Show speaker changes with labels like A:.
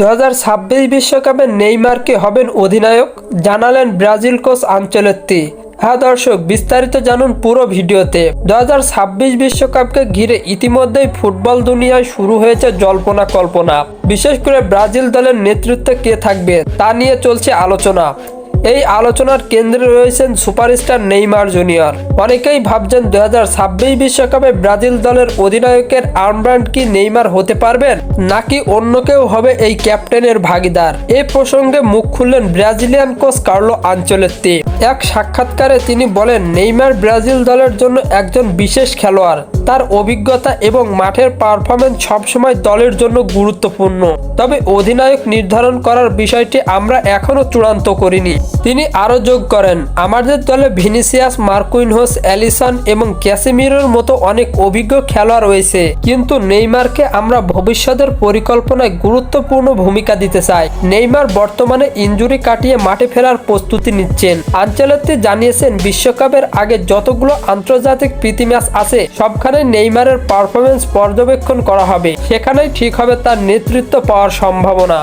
A: দু বিশ্বকাপে নেইমারকে হবেন অধিনায়ক, জানালেন ব্রাজিল কোচ আঞ্চলত্তি। হ্যাঁ দর্শক, বিস্তারিত জানুন পুরো ভিডিওতে। দু বিশ্বকাপকে ঘিরে ইতিমধ্যেই ফুটবল দুনিয়ায় শুরু হয়েছে জল্পনা কল্পনা। বিশেষ করে ব্রাজিল দলের নেতৃত্বে কে থাকবে, তা নিয়ে চলছে আলোচনা। এই আলোচনার কেন্দ্রে রয়েছেন সুপারস্টার নেইমার জুনিয়র। অনেকেই ভাবছেন দু হাজার বিশ্বকাপে ব্রাজিল দলের অধিনায়কের আর্মব্র্যান্ড কি নেইমার হতে পারবেন, নাকি অন্য কেউ হবে এই ক্যাপ্টেনের ভাগিদার? এ প্রসঙ্গে মুখ খুললেন ব্রাজিলিয়ান কোচ কার্লো আঞ্চলেত্তি। এক সাক্ষাৎকারে তিনি বলেন, নেইমার ব্রাজিল দলের জন্য একজন বিশেষ খেলোয়াড়। তার অভিজ্ঞতা এবং মাঠের পারফরমেন্স সবসময় দলের জন্য গুরুত্বপূর্ণ। তবে অধিনায়ক নির্ধারণ করার বিষয়টি আমরা এখনও চূড়ান্ত করিনি। তিনি আরও যোগ করেন, আমাদের দলে ভিনিসিয়াস, মার্কুইনহোস, অ্যালিসন এবং ক্যাসিমিরোর মতো অনেক অভিজ্ঞ খেলোয়াড় রয়েছে। কিন্তু নেইমারকে আমরা ভবিষ্যতের পরিকল্পনায় গুরুত্বপূর্ণ ভূমিকা দিতে চাই। নেইমার বর্তমানে ইনজুরি কাটিয়ে মাঠে ফেরার প্রস্তুতি নিচ্ছেন। আঞ্চলত্তি জানিয়েছেন, বিশ্বকাপের আগে যতগুলো আন্তর্জাতিক প্রীতি ম্যাচ আছে সবখানে নেইমারের পারফরমেন্স পর্যবেক্ষণ করা হবে। সেখানেই ঠিক হবে তার নেতৃত্ব পাওয়ার সম্ভাবনা।